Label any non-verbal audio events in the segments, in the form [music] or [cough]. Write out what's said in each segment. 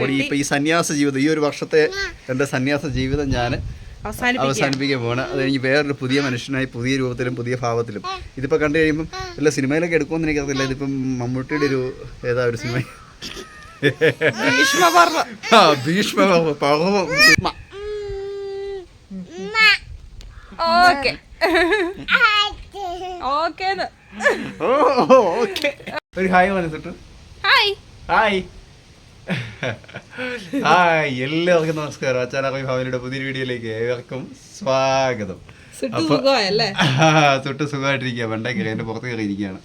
മുടി ഇപ്പൊ ഈ സന്യാസ ജീവിതം ഈ ഒരു വർഷത്തെ എന്റെ സന്യാസ ജീവിതം ഞാൻ അവസാനിപ്പിക്കാൻ പോവാണ്. അത് കഴിഞ്ഞ് വേറൊരു പുതിയ മനുഷ്യനായി പുതിയ രൂപത്തിലും പുതിയ ഭാവത്തിലും. ഇതിപ്പോൾ കണ്ടു കഴിയുമ്പം വല്ല സിനിമയിലൊക്കെ എടുക്കുമെന്ന് എനിക്കറിയില്ല ഇതിപ്പം മമ്മൂട്ടിയുടെ ഒരു ഏതാ ഒരു സിനിമ? ആ ഭീഷ്മ ഒരു ഹായ് മനസ്സിട്ടു ഹായ്. ഹായ്. [laughs] ഹായ് എല്ലാവർക്കും നമസ്കാരം. അച്ചാനാക്കോയി ഫാമിലിയുടെ പുതിയൊരു വീഡിയോയിലേക്ക് ഏവർക്കും സ്വാഗതം. അപ്പൊ- തൊട്ട് [laughs] സുഖമായിട്ടിരിക്കുക വണ്ടേ എന്റെ പുറത്ത് കയറിയിരിക്കുകയാണ്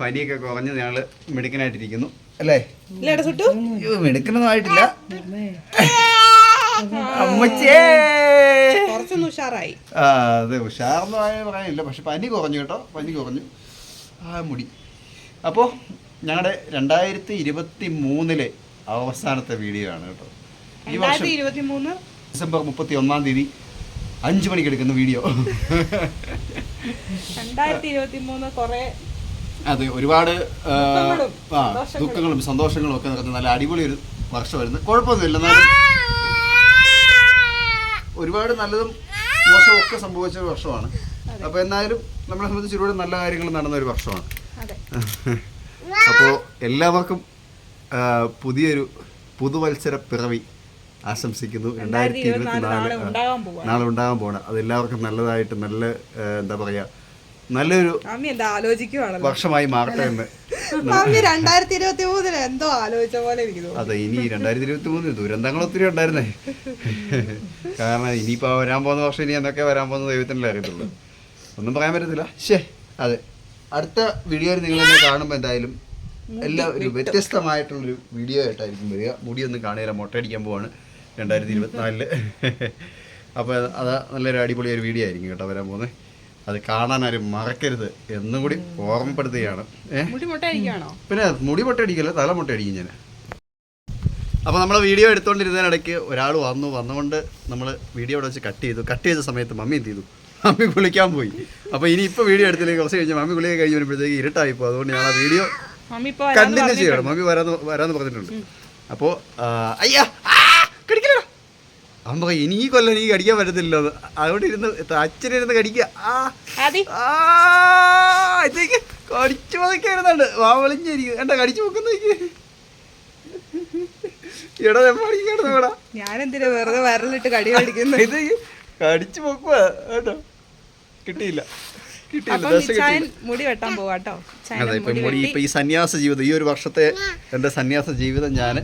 പനിയൊക്കെ കുറഞ്ഞു. ഞങ്ങൾ മിടുക്കനായിട്ടിരിക്കുന്നു. അല്ലേ? മിടുക്കനൊന്നും ആയിട്ടില്ല. അമ്മച്ചേ! കുറച്ചൊന്നും ഉഷാറായി. ആ അതെ ഉഷാറൊന്നും ആയ പറയാനില്ല. പക്ഷെ പനി കുറഞ്ഞു കേട്ടോ. പനി കുറഞ്ഞു. ആ മുടി. അപ്പോൾ ഞങ്ങളുടെ രണ്ടായിരത്തി ഇരുപത്തി മൂന്നിലെ അവസാനത്തെ വീഡിയോ ആണ് കേട്ടോ. ഈ വർഷം ഡിസംബർ മുപ്പത്തി ഒന്നാം തീയതി അഞ്ചു മണിക്ക് എടുക്കുന്ന വീഡിയോ അതെ ഒരുപാട് ആ, ദുഃഖങ്ങളും സന്തോഷങ്ങളും. ഒക്കെ നടക്കുന്ന നല്ല അടിപൊളി ഒരു വർഷമായിരുന്നു കുഴപ്പമൊന്നുമില്ല എന്നാലും ഒരുപാട് നല്ലതും മോശവും ഒക്കെ സംഭവിച്ച ഒരു വർഷമാണ്. അപ്പൊ എന്നാലും നമ്മളെ സംബന്ധിച്ച് ഒരുപാട് നല്ല കാര്യങ്ങൾ നടന്ന ഒരു വർഷമാണ്. അതെ. [laughs] അപ്പോൾ എല്ലാവർക്കും പുതിയൊരു പുതുവത്സര പിറവി ആശംസിക്കുന്നു. രണ്ടായിരത്തി ഇരുപത്തി നാളെ നാല് നാളെ ഉണ്ടാകാൻ പോകണം അതെല്ലാവർക്കും നല്ലതായിട്ട് നല്ല എന്താ പറയുക നല്ലൊരു വർഷമായി മാറട്ടെ എന്ന്. രണ്ടായിരത്തി ഇരുപത്തി എന്തോ ആലോചിച്ച പോലെ അതെ ഇനി രണ്ടായിരത്തി ഇരുപത്തി മൂന്നിന് ദുരന്തങ്ങൾ ഒത്തിരി ഉണ്ടായിരുന്നേ. കാരണം ഇനിയിപ്പോ വരാൻ പോകുന്ന വർഷം ഇനി എന്തൊക്കെ വരാൻ പോകുന്ന ദൈവത്തിനല്ലേ അറിയത്തുള്ളൂ. ഒന്നും പറയാൻ പറ്റത്തില്ല. ശേ അതെ. അടുത്ത വീഡിയോയിൽ നിങ്ങൾ കാണുമ്പോ കാണുമ്പോൾ എന്തായാലും എല്ലാം ഒരു വ്യത്യസ്തമായിട്ടുള്ളൊരു വീഡിയോ ആയിട്ടായിരിക്കും വരിക. മുടിയൊന്നും കാണുകയില്ല മുട്ടയടിക്കാൻ പോവാണ് രണ്ടായിരത്തി ഇരുപത്തിനാലിൽ [laughs] അപ്പോൾ അത് നല്ലൊരു അടിപൊളി ഒരു വീഡിയോ ആയിരിക്കും കേട്ടോ വരാൻ പോകുന്നത്. അത് കാണാൻ ആരും മറക്കരുത്. എന്നും കൂടി ഓർമ്മപ്പെടുത്തുകയാണ്. പിന്നെ മുടി മുട്ടയടിക്കല്ല തല മുട്ടയടിക്കും ഞാൻ. അപ്പോൾ നമ്മൾ വീഡിയോ എടുത്തുകൊണ്ടിരുന്നതിനിടയ്ക്ക് ഒരാൾ വന്നു. വന്നുകൊണ്ട് നമ്മൾ വീഡിയോ ഇവിടെ വെച്ച് കട്ട് ചെയ്തു. കട്ട് ചെയ്ത സമയത്ത് മമ്മി എന്ത് ചെയ്തു? മമ്മി കുളിക്കാൻ പോയി. അപ്പോൾ ഇനി ഇപ്പോൾ വീഡിയോ എടുത്തില്ലെങ്കിൽ കുറച്ച് കഴിഞ്ഞ് മമ്മി കുളിക്കാൻ കഴിഞ്ഞ് വരുമ്പോഴത്തേക്ക് ഇരുട്ടായിപ്പോൾ അതുകൊണ്ട് ഞാൻ ആ വീഡിയോ കണ്ടിന്യൂ ചെയ്യണം. മമ്മി വരാന്ന് വരാന്ന് പറഞ്ഞിട്ടുണ്ട്. അപ്പോൾ അയ്യാ ആ, കടിക്കലടാ. അവൻ പറയും ഇനി ഈ കൊല്ലം എനിക്ക് കടിക്കാൻ പറ്റത്തില്ലോ അവിടെ ഇരുന്ന് അച്ഛനിരുന്ന് കടിക്കുക കടിച്ചു പതുക്കായിരുന്നുണ്ട് വാവളിഞ്ഞിരിക്കും എന്താ കടിച്ചു പൊക്കുന്നേക്ക്. എടാ ഞാൻ എന്തിനാ വെറുതെ വരലിട്ട് കടി കടിക്കുന്നത് ഇത് കടിച്ചു പൊക്കുക കേട്ടോ? കിട്ടിയില്ല. മുടി വെട്ടാൻ പോവാട്ടോ അതെ ഇപ്പൊ മുടി ഇപ്പൊ ഈ സന്യാസ ജീവിതം ഈ ഒരു വർഷത്തെ എന്റെ സന്യാസ ജീവിതം ഞാൻ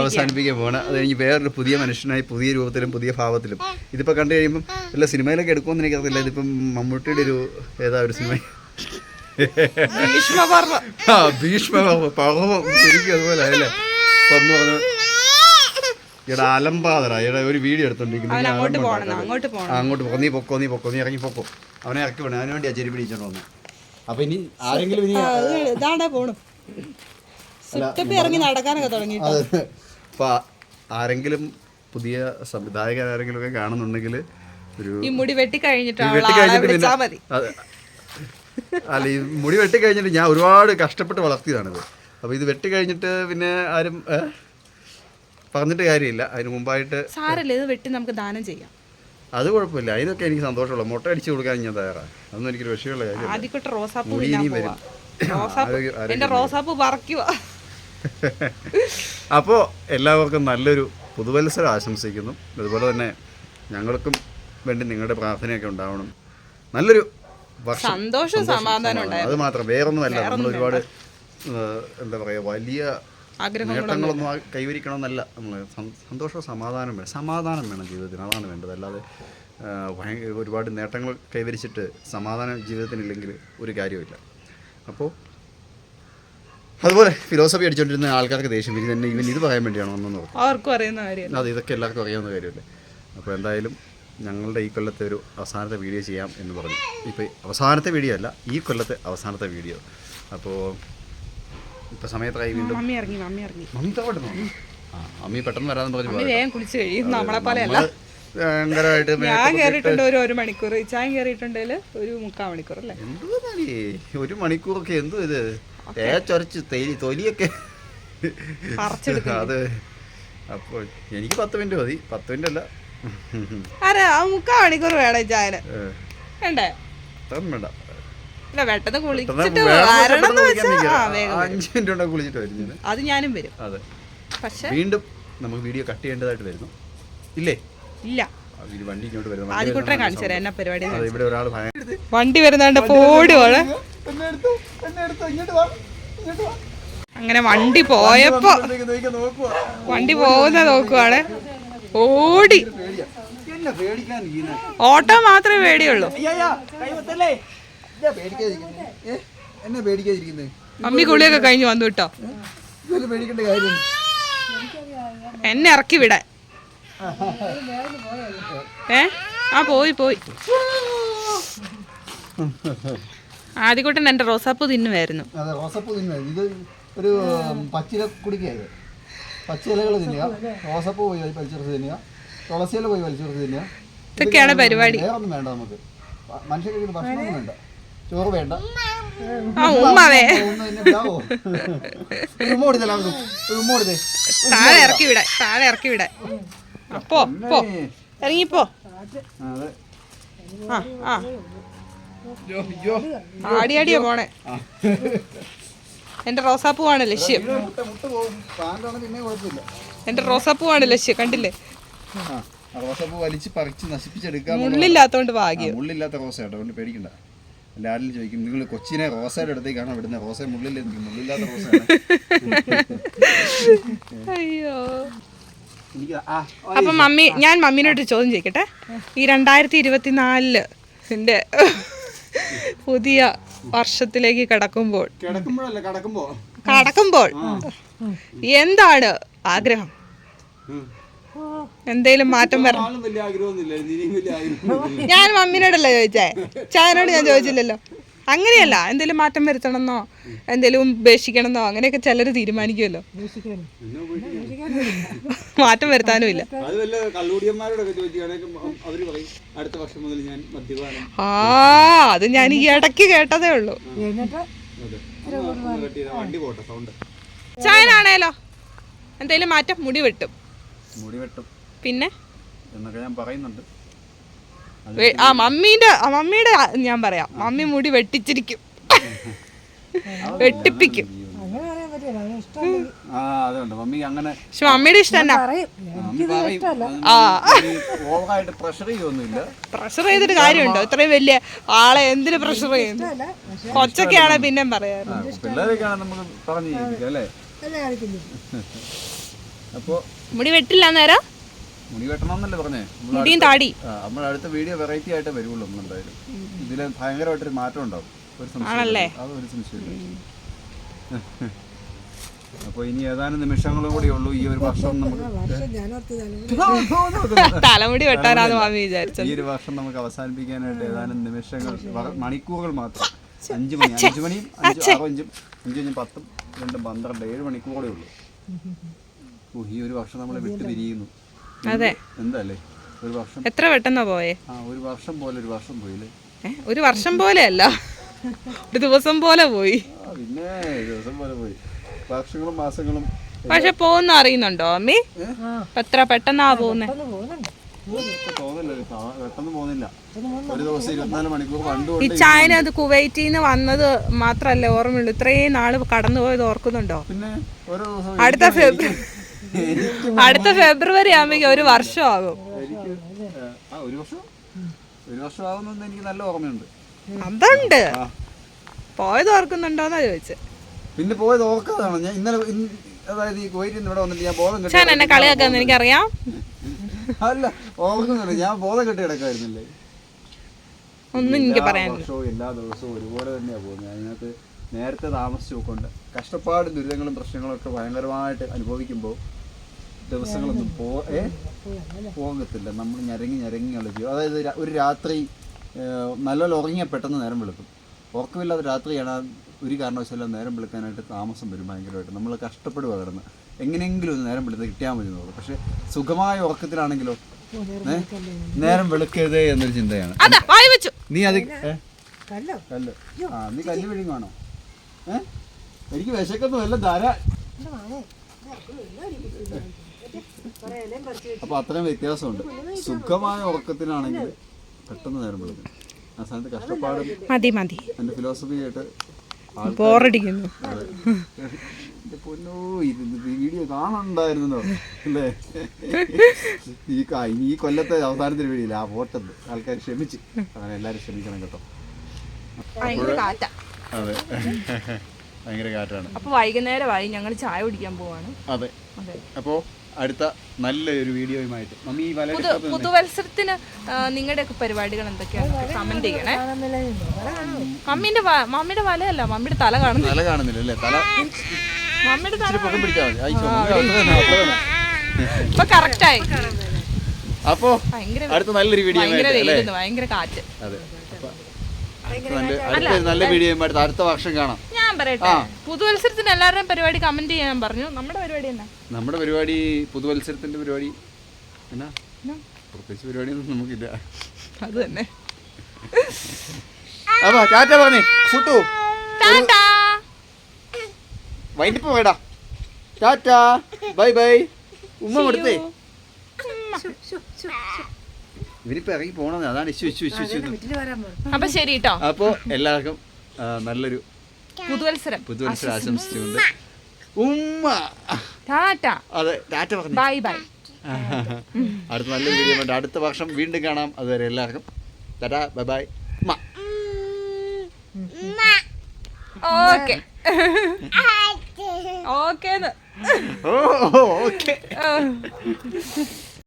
അവസാനിപ്പിക്കാൻ പോണ അത് കഴിഞ്ഞ് വേറൊരു പുതിയ മനുഷ്യനായി പുതിയ രൂപത്തിലും പുതിയ ഭാവത്തിലും. ഇതിപ്പോൾ കണ്ടു കഴിയുമ്പം വല്ല സിനിമയിലൊക്കെ എടുക്കുമെന്ന് എനിക്കറിയില്ല ഇതിപ്പം മമ്മൂട്ടിയുടെ ഒരു ഏതാ ഒരു സിനിമ? ഭീഷ്മ പർവം ശരിക്കും അതുപോലെ അല്ലേ? വന്നു പറഞ്ഞു എടാ അലമ്പാതടാ. എടാ ഒരു വീഡിയോ എടുത്തോണ്ടിരിക്കുന്നു. അങ്ങോട്ട് പോകണം അങ്ങോട്ട് പോകണം. അങ്ങോട്ട് പോ നീ പൊക്കോ നീ പൊക്കോ നീ ഇറങ്ങി പൊക്കോ. അവനെ ഇറക്കി വേണം അതിനു വേണ്ടി ആ ചെരുപ്പ് പിടിച്ചോണ്ട് വന്നു. അപ്പൊ ഇനി ആരെങ്കിലും ഇനി ഇതാണ്ടാ പോണു. ഇറങ്ങി നടക്കാനൊക്കെ തുടങ്ങി. അപ്പൊ ആരെങ്കിലും പുതിയ സംവിധായകർ ആരെങ്കിലും ഒക്കെ കാണുന്നുണ്ടെങ്കിൽ ഒരു ഈ മുടി വെട്ടി കഴിഞ്ഞിട്ട്. അല്ല ഈ മുടി വെട്ടി കഴിഞ്ഞിട്ട് ഞാൻ ഒരുപാട് കഷ്ടപ്പെട്ട് വളർത്തിയതാണിത്. അപ്പോൾ ഇത് വെട്ടി കഴിഞ്ഞിട്ട് പിന്നെ ആരും? പറഞ്ഞിട്ട് കാര്യമില്ല. അതിന് മുമ്പായിട്ട് സാരല്ല ഇത് വെട്ടി നമുക്ക് ദാനം ചെയ്യാം. അത് കുഴപ്പമില്ല. അതിനൊക്കെ എനിക്ക് സന്തോഷമുള്ള മുട്ട അടിച്ചു കൊടുക്കാൻ ഞാൻ തയ്യാറാണ് അതൊന്നും എനിക്ക് വിഷയമുള്ള കാര്യം ആദ്യക്കൊട്ട് റോസാപ്പൂ ഇനിയും വരും. എന്റെ റോസാപ്പൂ പറക്കുക [laughs] അപ്പോൾ എല്ലാവർക്കും നല്ലൊരു പുതുവത്സരം ആശംസിക്കുന്നു. അതുപോലെ തന്നെ ഞങ്ങൾക്കും വേണ്ടി നിങ്ങളുടെ പ്രാർത്ഥനയൊക്കെ ഉണ്ടാവണം. നല്ലൊരു സന്തോഷം. സമാധാനം. അത് മാത്രം വേറൊന്നുമല്ല. നമ്മൾ ഒരുപാട് എന്താ പറയുക വലിയ നേട്ടങ്ങളൊന്നും ആ- കൈവരിക്കണമെന്നല്ല. നമ്മൾ സന്തോഷവും സമാധാനം വേണം. സമാധാനം വേണം ജീവിതത്തിന്. അതാണ് വേണ്ടത്. അല്ലാതെ ഭയങ്കര ഒരുപാട് നേട്ടങ്ങൾ കൈവരിച്ചിട്ട് സമാധാനം ജീവിതത്തിനില്ലെങ്കിൽ ഒരു കാര്യമില്ല അപ്പോൾ അതുപോലെ ഫിലോസഫി അടിച്ചുകൊണ്ടിരുന്ന ആൾക്കാർക്ക് ദേഷ്യം. ഇനി തന്നെ ഇവൻ ഇത് പറയാൻ വേണ്ടിയാണോ ഓർത്തു അവർക്കും അറിയുന്ന കാര്യം. അത് ഇതൊക്കെ എല്ലാവർക്കും അറിയാവുന്ന കാര്യമല്ലേ. അപ്പോൾ എന്തായാലും ഞങ്ങളുടെ ഈ കൊല്ലത്തെ ഒരു അവസാനത്തെ വീഡിയോ ചെയ്യാം എന്ന് പറഞ്ഞു. ഇപ്പോൾ അവസാനത്തെ വീഡിയോ അല്ല ഈ കൊല്ലത്തെ അവസാനത്തെ വീഡിയോ. അപ്പോൾ ഇപ്പോൾ സമയത്തായി വീണ്ടും. മമ്മി ഇറങ്ങി മമ്മി ഇറങ്ങി. മമ്മി തോട്ടുന്നു ആ മമ്മി പെട്ടെന്ന് വരാന്ന് പറഞ്ഞു. വേഗം കുളിച്ച് കഴിയും. നമ്മളെ പോലെ അല്ല. ഭയങ്കരമായിട്ട് ഞാൻ കയറിയിട്ടുണ്ട് ഒരു ഒരു മണിക്കൂർ. ഇച്ചാൻ കയറിയിട്ടുണ്ടെങ്കിൽ ഒരു മുക്കാൽ മണിക്കൂർ അല്ലേ? എന്തുവാ ഒരു മണിക്കൂറൊക്കെ എന്തോ ഇത്? തേച്ചൊരച്ച് തൊലി തൊലിയൊക്കെ. അത് അപ്പോൾ എനിക്ക് പത്ത് മിനിറ്റ് മതി. പത്ത് മിനിറ്റ് അല്ല. അരെ ആ മുക്കാ മണിക്കൂർ വേണം ചായന്. വേണ്ടേ? വേണ്ട. ഇല്ല പെട്ടെന്ന് കുളിച്ചിട്ട് വരണം എന്ന് വെച്ചാ. വേഗം വരും. അഞ്ച് മിനിറ്റ് കൊണ്ട് കുളിച്ചിട്ട് വരും ഞാൻ അത് ഞാനും വരും. അതെ. പക്ഷെ വീണ്ടും നമുക്ക് വീഡിയോ കട്ട് ചെയ്യേണ്ടതായിട്ട് വരുന്നു. ഇല്ലേ? ഇല്ല. ആ, വണ്ടി ഇങ്ങോട്ട് വരുന്നു വണ്ടി ആദ്യക്കൂട്ടരെ വരുന്ന കാണിച്ചു തരാം. എന്നാ പരിപാടി അതെ ഇവിടെ ഒരാൾ വണ്ടി വരുന്നോണ്ട് പോടി പോണ് എന്നെ എടുത്തു ഇങ്ങോട്ട് വാ ഇങ്ങോട്ട് വാ. അങ്ങനെ വണ്ടി പോയപ്പോ വണ്ടി പോകുന്ന നോക്കുവാണ്. ഓടി? ഓട്ടോ മാത്രമേ പേടിയുള്ളൂ. എന്നെ പേടിക്കാതിരിക്കുന്നത് മമ്മി കുളിയൊക്കെ കഴിഞ്ഞ് വന്നു കേട്ടോ. പേടിക്കേണ്ട കാര്യം എന്നെ ഇറക്കി വിടാൻ ഏ? ആ പോയി പോയി. ആദ്യക്കൂട്ടൻ എന്റെ റോസാപ്പൂ തിന്നുമായിരുന്നു. അതെ റോസാപ്പൂ ഇത് ഒരു പച്ചില കുടിക്കുക പച്ചിലകൾ തിന്നുക. റോസപ്പൂ പോയി വലിച്ചെടുത്ത് തിന്നുക. തുളസിയില പോയി വലിച്ചെടുത്ത് തിന്നുക. ഇതൊക്കെയാണ് പരിപാടി. വേണ്ട നമുക്ക്. ഭ- മനുഷ്യർ ഭക്ഷണമൊന്നും വേണ്ട. ചോറ് വേണ്ട. താഴെ ഇറക്കി വിടാൻ താഴെ ഇറക്കി വിടാൻ അപ്പോ പോ ഇറങ്ങിപ്പോ. ആ. ആടി ആടിയാ പോണേ. എന്റെ റോസാപ്പൂവാണ് ലക്ഷ്യം. എന്റെ റോസാപ്പൂവാണ് ലക്ഷ്യം കണ്ടില്ലേ? റോസപ്പൂ വലിച്ച് പറിച്ച് നശിപ്പിച്ചെടുക്കാൻ മുള്ളില്ലാത്തോണ്ട് ഭാഗ്യം. മുള്ളില്ലാത്ത റോസ കേട്ടോ അതുകൊണ്ട് പേടിക്കണ്ട. എല്ലാവരും ചോദിക്കും നിങ്ങൾ കൊച്ചിനെ റോസയുടെ അടുത്തേക്കാണ് വിടുന്നത് റോസ മുള്ളിൽ മുള്ളില്ലാത്ത റോസയാണ്. അയ്യോ. എനിക്ക് ആ അപ്പൊ മമ്മി ഞാൻ മമ്മീനോട്ട് ചോദ്യം ചോദിക്കട്ടെ? ഈ രണ്ടായിരത്തി ഇരുപത്തിനാലിൽ എന്റെ പുതിയ വർഷത്തിലേക്ക് കടക്കുമ്പോൾ കിടക്കുമ്പോഴല്ല കടക്കുമ്പോൾ എന്താണ് ആഗ്രഹം? എന്തേലും മാറ്റം വരണം. ഞാൻ മമ്മീനോടല്ല ചോദിച്ചേ? ചായനോട് ഞാൻ ചോദിച്ചില്ലല്ലോ. അങ്ങനെയല്ല എന്തേലും മാറ്റം വരുത്തണമെന്നോ എന്തേലും ഉപേക്ഷിക്കണമെന്നോ അങ്ങനെയൊക്കെ ചിലർ തീരുമാനിക്കുമല്ലോ. മാറ്റം വരുത്താനും ഇല്ല. അത് വല്ല കള്ളൂടിയന്മാരോടൊക്കെ ചോദിക്കുകയാണെങ്കിൽ അവർ പറയും അടുത്ത വർഷം മുതൽ ഞാൻ മദ്യപാനം. ആ അത് ഞാൻ ഈ ഇടയ്ക്ക് കേട്ടതേ ഉള്ളൂ. ചായനാണേലോ? എന്തേലും മാറ്റം? മുടി വെട്ടും. മുടി വെട്ടും. പിന്നെ? എന്നൊക്കെ ഞാൻ പറയുന്നുണ്ട്. ആ മമ്മീന്റെ ആ, മമ്മിയുടെ ഞാൻ പറയാം. മമ്മി മുടി വെട്ടിച്ചിരിക്കും. വെട്ടിപ്പിക്കും. ആ അതുണ്ട്. മമ്മി അങ്ങനെ പക്ഷെ മമ്മിയുടെ ഇഷ്ടം പ്രഷർ ചെയ്തിട്ട് കാര്യമുണ്ടോ? ഇത്രയും വലിയ ആളെ എന്തിനു പ്രഷർ ചെയ്യുന്നു? കൊച്ചൊക്കെയാണ് പിന്നെ പറയാറ്. ആ, പിള്ളേരൊക്കെയാണ് നമുക്ക് പറഞ്ഞു ജീവിക്കുക അല്ലേ? അപ്പോ മുടി വെട്ടില്ല നേരം മുടി വെട്ടണം എന്നല്ലേ പറഞ്ഞേ? നമ്മൾ മുടിയും താടി. നമ്മൾ അടുത്ത വീഡിയോ വെറൈറ്റി ആയിട്ട് വരുള്ളൂ നമ്മൾ എന്തായാലും ഇതിൽ ഭയങ്കരമായിട്ടൊരു മാറ്റം ഉണ്ടാവും ഒരു സംശയം ആണല്ലേ? അത് ഒരു സംശയമില്ല. അപ്പോൾ ഇനി ഏതാനും നിമിഷങ്ങളും കൂടി ഉള്ളൂ ഈ ഒരു വർഷം നമുക്ക് [laughs] [laughs] തലമുടി വെട്ടാനാന്ന് മാമി വിചാരിച്ചത്. ഈ ഒരു വർഷം നമുക്ക് അവസാനിപ്പിക്കാനായിട്ട് ഏതാനും നിമിഷങ്ങൾ മണിക്കൂറുകൾ മാത്രം. അഞ്ചു മണി അഞ്ചു മണിയും അഞ്ച് അഞ്ചും അഞ്ചു അഞ്ചും പത്തും രണ്ടും പന്ത്രണ്ട് ഏഴ് മണിക്കൂറേ ഉള്ളൂ. ഓ ഈ ഒരു വർഷം നമ്മളെ വിട്ടു പിരിയുന്നു അതെ. എന്തല്ലേ? ഒരു വർഷം. എത്ര പെട്ടെന്നാ പോയേ? ആ ഒരു വർഷം പോലെ ഒരു വർഷം പോയില്ലേ? ഒരു വർഷം പോലെയല്ല ഒരു ദിവസം പോലെ പോയി. ആ പിന്നെ ദിവസം പോലെ പോയി. വർഷങ്ങളും മാസങ്ങളും പക്ഷെ പോകുന്ന അറിയുന്നുണ്ടോ അമ്മി? എത്ര പെട്ടെന്നാ പോകുന്നേ? ഈ ചൈന ചായന അത് കുവൈറ്റിൽ നിന്ന് വന്നത് മാത്രല്ല ഓർമ്മയുള്ളൂ? ഇത്രയും നാൾ കടന്നുപോയത് ഓർക്കുന്നുണ്ടോ? പിന്നെ ഓരോ ദിവസം അടുത്ത ഫെബ്രുവരി അടുത്ത ഫെബ്രുവരി ആകുമ്പോ ഒരു വർഷമാകും. എനിക്ക് ആ ഒരു വർഷം? ഒരു വർഷം എനിക്ക് നല്ല ഓർമ്മയുണ്ട്. അതുണ്ട്. ആ. പോയത് ഓർക്കുന്നുണ്ടോന്നാ ചോദിച്ചത് പിന്നെ പോയത് ഓർക്കാതാണ്. ഞാൻ ഇന്നലെ ഇന്ന് അതായത് ഈ കുവൈറ്റിൽ നിന്ന് ഇവിടെ വന്നിട്ട് ഞാൻ ബോധം കെട്ടി ചാൻ എന്നെ കളിയാക്കാന്ന് എനിക്കറിയാം. അല്ല ഓർക്കുന്നുണ്ട്. ഞാൻ ബോധം കെട്ടി കിടക്കായിരുന്നില്ലേ ഒന്നും എനിക്ക് എല്ലാ പറയാനില്ല. വർഷവും എല്ലാ ദിവസവും ഒരുപോലെ തന്നെയാ പോകുന്നത്. അതിനകത്ത് നേരത്തെ താമസിച്ചു നോക്കൊണ്ട് കഷ്ടപ്പാടും ദുരിതങ്ങളും പ്രശ്നങ്ങളും ഒക്കെ ഭയങ്കരമായിട്ട് അനുഭവിക്കുമ്പോൾ ദിവസങ്ങളൊന്നും പോ ഏ? പോകത്തില്ല. നമ്മൾ ഞരങ്ങി ഞരങ്ങി ജീവിതം അതായത് ഒരു രാത്രി നല്ലപോലെ ഉറങ്ങിയാൽ പെട്ടെന്ന് നേരം വെളുക്കും. ഉറക്കമില്ലാത്ത രാത്രിയാണ് ഒരു കാരണവശാലും നേരം വെളുക്കാനായിട്ട് താമസം വരും ഭയങ്കരമായിട്ട്. നമ്മൾ കഷ്ടപ്പെടുക കിടന്ന്. എങ്ങനെയെങ്കിലും ഒന്ന് നേരം വെളുത്ത് കിട്ടിയാൽ മതി എന്നുള്ളത് പക്ഷെ സുഖമായ ഉറക്കത്തിലാണെങ്കിലോ ഏ? നേരം വെളുക്കരുതേ എന്നൊരു ചിന്തയാണ്. അതാ വായി വെച്ചു. നീ അത്? കല്ല്. ആ നീ കല്ല് വിഴുങ്ങാണോ ഏ? എനിക്ക് വിശക്കൊന്നും എല്ലാം ധാരാ അപ്പൊ അത്രയും വ്യത്യാസമുണ്ട്. സുഖമായ ഉറക്കത്തിലാണെങ്കിൽ പെട്ടെന്ന് നേരം വിളിക്കും ആ സ്ഥലത്ത് കഷ്ടപ്പാടും മതി മതി. എന്റെ ഫിലോസഫി ആയിട്ട് ബോറടിക്കുന്നു. പൊന്നോ ഇത് വീഡിയോ കാണണ്ടായിരുന്നോ അല്ലേ? ഈ ഈ കൊല്ലത്തെ അവസാനത്തിന് വീഡിയോ ആ പോട്ടത് ആൾക്കാർ ക്ഷമിച്ച്. അങ്ങനെ എല്ലാരും ക്ഷമിക്കണം കേട്ടോ. അതെ. ഭയങ്കര കാറ്റാണ്. അപ്പൊ വൈകുന്നേരമായി ഞങ്ങൾ ചായ കുടിക്കാൻ പോവാണ്. അതെ. അതെ. അപ്പോൾ അടുത്ത നല്ലൊരു വീഡിയോയുമായിട്ട്. മമ്മി ഈ പുതു പുതുവത്സരത്തിന് നിങ്ങളുടെ ഒക്കെ പരിപാടികൾ എന്തൊക്കെയാണ് കമന്റ് ചെയ്യണേ. മമ്മീന്റെ വ- മമ്മിയുടെ വലയല്ല മമ്മിയുടെ തല കാണുന്നു തല കാണുന്നില്ല അല്ലേ തല മമ്മിയുടെ തല ഇച്ചിരി പൊക്കം പിടിച്ചാൽ മതി. ഇപ്പൊ കറക്റ്റായി. അപ്പോ ഭയങ്കര അടുത്ത നല്ലൊരു വീഡിയോ ഭയങ്കര വെയിലുന്നു ഭയങ്കര കാറ്റ്. അതെ. അപ്പൊ അടുത്ത നല്ല അടുത്ത നല്ല വീഡിയോയുമായിട്ട് അടുത്ത വർഷം കാണാം. ഞാൻ പറയട്ടെ പുതുവത്സരത്തിന് എല്ലാവരുടെയും പരിപാടി കമന്റ് ചെയ്യാൻ പറഞ്ഞു. നമ്മുടെ പരിപാടി എന്നാ നമ്മുടെ പരിപാടി പുതുവത്സരത്തിന്റെ പരിപാടി. എന്നാ? പ്രത്യേകിച്ച് പരിപാടിയൊന്നും നമുക്കില്ല. അത് തന്നെ. അപ്പൊ ടാറ്റ പറഞ്ഞേ ഫുട്ടു. വൈകിട്ടിപ്പോ വൈകിട്ട് വേടാ. ടാറ്റ. Bye bye. ഉമ്മ കൊടുത്തേ. ഇവനിപ്പോ ഇറങ്ങി പോണെന്ന് അതാണ് ഇഷ്യൂ ഇഷ്യൂ ഇഷ്യൂ അപ്പൊ ശരി കേട്ടോ അപ്പോ എല്ലാവർക്കും നല്ലൊരു പുതുവത്സരം പുതുവത്സരം. ആശംസിച്ചുകൊണ്ട് ഉമ്മ. ടാറ്റ. അതെ ടാറ്റ പറഞ്ഞു. Bye bye. അടുത്ത നല്ല വീഡിയോ ഉണ്ട്. അടുത്ത വർഷം വീണ്ടും കാണാം. അതുവരെ എല്ലാവർക്കും ടാറ്റ ബൈ ബൈ. ഉമ്മ. ഓക്കെ. ഓക്കേന്ന്. ഓ ഓക്കെ.